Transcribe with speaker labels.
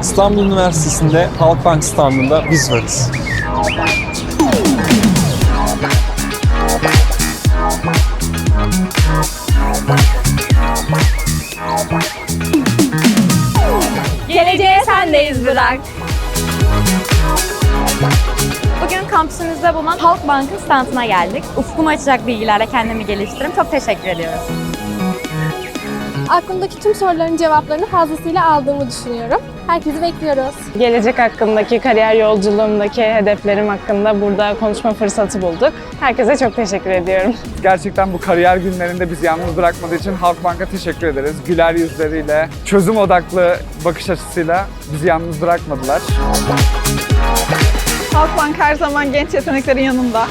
Speaker 1: İstanbul Üniversitesi'nde Halkbank standında biz varız.
Speaker 2: Geleceğe sendeyiz Burak. Bugün kampüsümüzde bulunan Halkbank'ın standına geldik. Ufkumu açacak bilgilerle kendimi geliştiririm. Çok teşekkür ediyorum.
Speaker 3: Aklımdaki tüm soruların cevaplarını fazlasıyla aldığımı düşünüyorum. Herkesi bekliyoruz.
Speaker 4: Gelecek hakkındaki, kariyer yolculuğumdaki hedeflerim hakkında burada konuşma fırsatı bulduk. Herkese çok teşekkür ediyorum.
Speaker 5: Gerçekten bu kariyer günlerinde bizi yalnız bırakmadığı için Halkbank'a teşekkür ederiz. Güler yüzleriyle, çözüm odaklı bakış açısıyla bizi yalnız bırakmadılar.
Speaker 6: Halkbank her zaman genç yeteneklerin yanında.